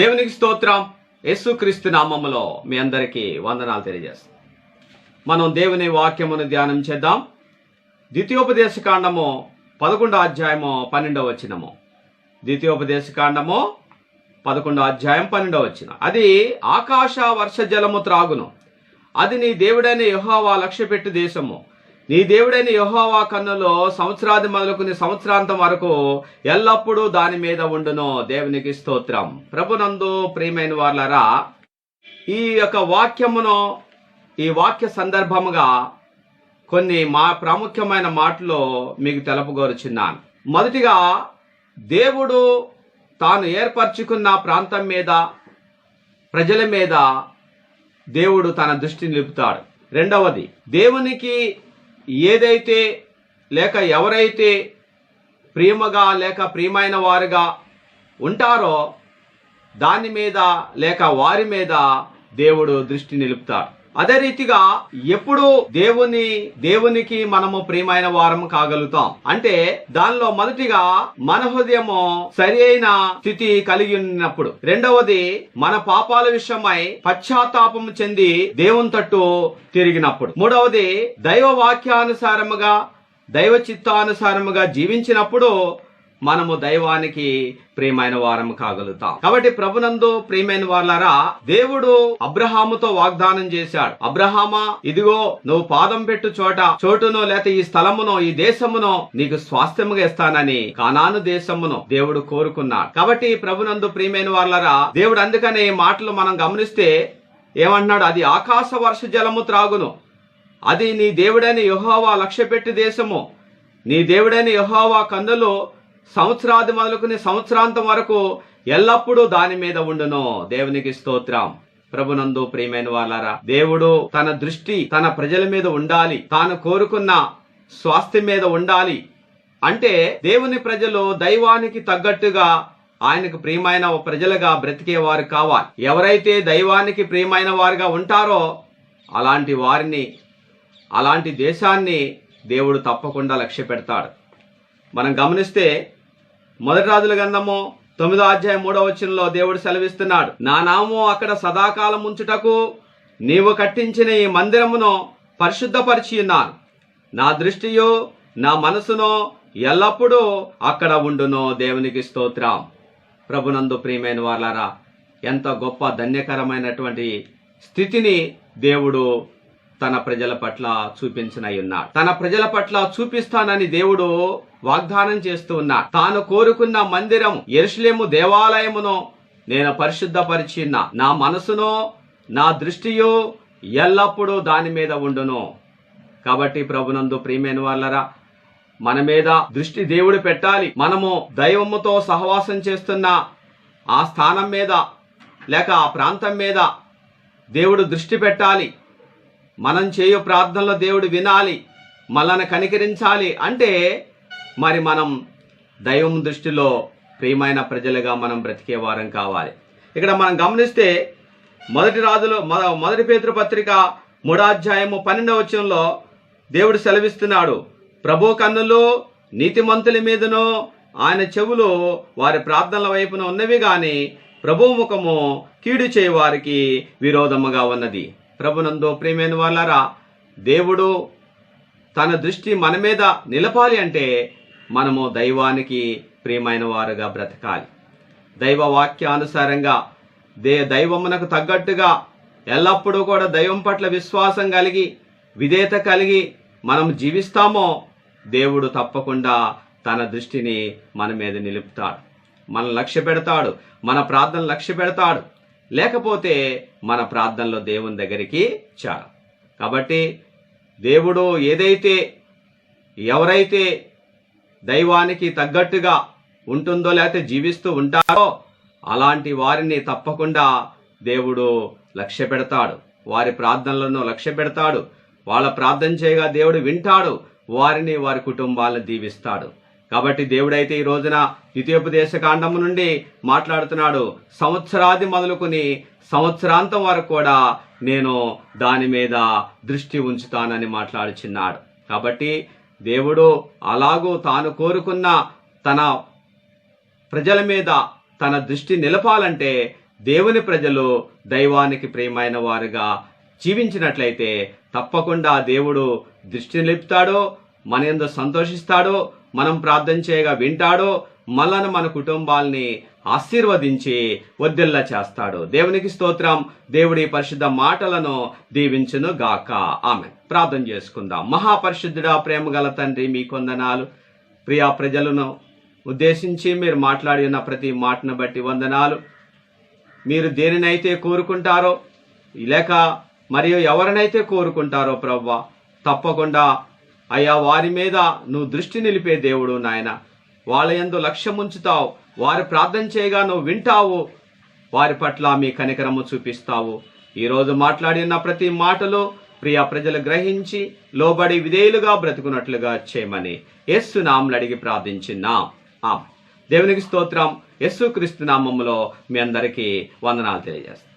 దేవునికి స్తోత్రం. యేసుక్రీస్తు నామములో మీ అందరికీ వందనాలు తెలియజేస్తాం. మనం దేవుని వాక్యమును ధ్యానం చేద్దాం. ద్వితీయోపదేశ కాండము పదకొండో అధ్యాయము పన్నెండవ వచ్చినము ద్వితీయోపదేశ కాండము పదకొండో అధ్యాయం పన్నెండవ వచ్చిన అది ఆకాశ వర్ష జలము త్రాగును. అది నీ దేవుడైన యెహోవా లక్ష్యపెట్టు దేశము. నీ దేవుడైన యహోవా కన్నులో సంవత్సరాది మొదలుకుని సంవత్సరాంతం వరకు ఎల్లప్పుడూ దాని మీద ఉండును. దేవునికి స్తోత్రం. ప్రభునందు ప్రియమైన వాళ్ళరా ఈ యొక్క వాక్యమును ఈ వాక్య సందర్భముగా కొన్ని మా ప్రాముఖ్యమైన మాటలు మీకు తెలుపగోరుచున్నాను మొదటిగా దేవుడు తాను ఏర్పరచుకున్న ప్రాంతం మీద ప్రజల మీద దేవుడు తన దృష్టి నిలుపుతాడు. రెండవది దేవునికి ఏదైతే లేక ఎవరైతే ప్రేమగా లేక ప్రియమైన వారుగా ఉంటారో దాని మీద లేక వారి మీద దేవుడు దృష్టి నిలుపుతాడు. అదే రీతిగా ఎప్పుడు దేవుని దేవునికి మనము ప్రియమైన వారం కాగలుగుతాం. అంటే దానిలో మొదటిగా మన హృదయము సరి అయిన స్థితి కలిగి ఉన్నప్పుడు రెండవది మన పాపాల విషయమై పశ్చాత్తాపం చెంది దేవుని తట్టు తిరిగినప్పుడు మూడవది దైవ వాక్యానుసారముగా దైవ చిత్తానుసారముగా జీవించినప్పుడు మనము దైవానికి ప్రియమైన వారము కాగలుగుతాం. కాబట్టి ప్రభునందు ప్రియమైన వాళ్ళారా దేవుడు అబ్రహాముతో వాగ్దానం చేశాడు. అబ్రహామా ఇదిగో నువ్వు పాదం పెట్టు చోట చోటునో లేక ఈ స్థలమునో ఈ దేశమునో నీకు స్వాస్థ్యముగా ఇస్తానని కానాను దేశమును దేవుడు కోరుకున్నాడు. కాబట్టి ప్రభునందు ప్రియమైన వాళ్ళారా దేవుడు అందుకనే ఈ మాటలు మనం గమనిస్తే ఏమంటున్నాడు అది ఆకాశ వర్ష జలము త్రాగును. అది నీ దేవుడైన యెహోవా లక్ష్యపెట్టి దేశము. నీ దేవుడైన యహోవా కన్నులు సంవత్సరాది మొదలుకుని సంవత్సరాంతం వరకు ఎల్లప్పుడూ దాని మీద ఉండును. దేవునికి స్తోత్రం. ప్రభునందు ప్రియమైన వాళ్ళారా దేవుడు తన దృష్టి తన ప్రజల మీద ఉండాలి. తాను కోరుకున్న స్వాస్థ్యం మీద ఉండాలి. అంటే దేవుని ప్రజలు దైవానికి తగ్గట్టుగా ఆయనకు ప్రియమైన ప్రజలుగా బ్రతికేవారు కావాలి. ఎవరైతే దైవానికి ప్రియమైన వారుగా ఉంటారో అలాంటి వారిని అలాంటి దేశాన్ని దేవుడు తప్పకుండా లక్ష్య పెడతాడు మనం గమనిస్తే మొదటి రాజుల గంధము తొమ్మిదో అధ్యాయం మూడో వచనంలో దేవుడు సెలవిస్తున్నాడు. నా నామము అక్కడ సదాకాలం ఉంచుటకు నీవు కట్టించిన ఈ మందిరమును పరిశుద్ధపరిచి ఉన్నాను నా దృష్టియు నా మనసును ఎల్లప్పుడూ అక్కడ ఉండును. దేవునికి స్తోత్రం. ప్రభునందు ప్రియమైన వాళ్ళారా ఎంత గొప్ప ధన్యకరమైనటువంటి స్థితిని దేవుడు తన ప్రజల పట్ల చూపించనై ఉన్నాడు. తన ప్రజల పట్ల చూపిస్తానని దేవుడు వాగ్దానం చేస్తూ ఉన్నాడు. తాను కోరుకున్న మందిరం ఎరుసలేము దేవాలయమును నేను పరిశుద్ధపరిచి నా మనసును నా దృష్టియు ఎల్లప్పుడూ దాని మీద ఉండును. కాబట్టి ప్రభునందు ప్రియమైన వాళ్ళరా మన మీద దృష్టి దేవుడు పెట్టాలి. మనము దైవముతో సహవాసం చేస్తున్న ఆ స్థానం మీద లేక ఆ ప్రాంతం మీద దేవుడు దృష్టి పెట్టాలి. మనం చేయు ప్రార్థనలో దేవుడు వినాలి మనల్ని కనికరించాలి అంటే మరి మనం దైవం దృష్టిలో ప్రియమైన ప్రజలుగా మనం బ్రతికే వారం కావాలి. ఇక్కడ మనం గమనిస్తే మొదటి రాజులో మొదటి పేతృ పత్రిక మూడాధ్యాయము పన్నెండవ వచనంలో దేవుడు సెలవిస్తున్నాడు. ప్రభు కన్నులు నీతిమంతుల మీదను ఆయన చెవులు వారి ప్రార్థనల వైపున ఉన్నవి కానీ ప్రభు ముఖము కీడు చేయవారికి విరోధముగా ఉన్నది. ప్రభునందో ప్రేమైన వాళ్ళారా దేవుడు తన దృష్టి మన మీద నిలపాలి అంటే మనము దైవానికి ప్రియమైన వారుగా బ్రతకాలి. దైవ వాక్యానుసారంగా దే దైవమునకు తగ్గట్టుగా ఎల్లప్పుడూ కూడా దైవం పట్ల విశ్వాసం కలిగి విధేయత కలిగి మనం జీవిస్తామో దేవుడు తప్పకుండా తన దృష్టిని మన మీద నిలుపుతాడు. మన లక్ష్య పెడతాడు మన ప్రార్థన లక్ష్య పెడతాడు లేకపోతే మన ప్రార్థనలో దేవుని దగ్గరికి చాలు. కాబట్టి దేవుడు ఏదైతే ఎవరైతే దైవానికి తగ్గట్టుగా ఉంటుందో లేకపోతే జీవిస్తూ ఉంటారో అలాంటి వారిని తప్పకుండా దేవుడు లక్ష్య పెడతాడు. వారి ప్రార్థనలను లక్ష్య పెడతాడు. వాళ్ళ ప్రార్థన చేయగా దేవుడు వింటాడు. వారిని వారి కుటుంబాలను దీవిస్తాడు. కాబట్టి దేవుడైతే ఈ రోజున ద్వితీయోపదేశ కాండము నుండి మాట్లాడుతున్నాడు. సంవత్సరాది మొదలుకొని సంవత్సరాంతం వరకు కూడా నేను దాని మీద దృష్టి ఉంచుతానని మాట్లాడుచున్నాడు. కాబట్టి దేవుడు అలాగూ తాను కోరుకున్న తన ప్రజల మీద తన దృష్టి నిలపాలంటే దేవుని ప్రజలు దైవానికి ప్రియమైన వారుగా జీవించినట్లయితే తప్పకుండా దేవుడు దృష్టి నిలుపుతాడో మన ఎందు సంతోషిస్తాడో మనం ప్రార్థన చేయగా వింటాడో మనను మన కుటుంబాల్ని ఆశీర్వదించి వద్దెల్లా చేస్తాడు. దేవునికి స్తోత్రం. దేవుడి పరిశుద్ధ మాటలను దీవించును గాక ఆమె ప్రార్థన చేసుకుందాం. మహాపరిశుద్ధుడా ప్రేమ గల తండ్రి మీ కొందనాలు. ప్రియా ప్రజలను ఉద్దేశించి మీరు మాట్లాడిన ప్రతి మాటను బట్టి వందనాలు. మీరు దేనినైతే కోరుకుంటారో లేక మరియు ఎవరినైతే కోరుకుంటారో ప్రవ్వ తప్పకుండా అయ్యా వారి మీద నువ్వు దృష్టి నిలిపే దేవుడు నాయన. వాళ్ళ ఎందు లక్ష్యం ఉంచుతావు వారు ప్రార్థన చేయగా నువ్వు వింటావు. వారి పట్ల మీ కనికరము చూపిస్తావు. ఈరోజు మాట్లాడిన ప్రతి మాటలో ప్రియ ప్రజలు గ్రహించి లోబడి విధేయులుగా బ్రతుకున్నట్లుగా చేయమని యేసు నామలు అడిగి ప్రార్థించిన్నాం. ఆ దేవునికి స్తోత్రం. యేసు క్రీస్తు నామములో మీ అందరికీ వందనాలు తెలియజేస్తాం.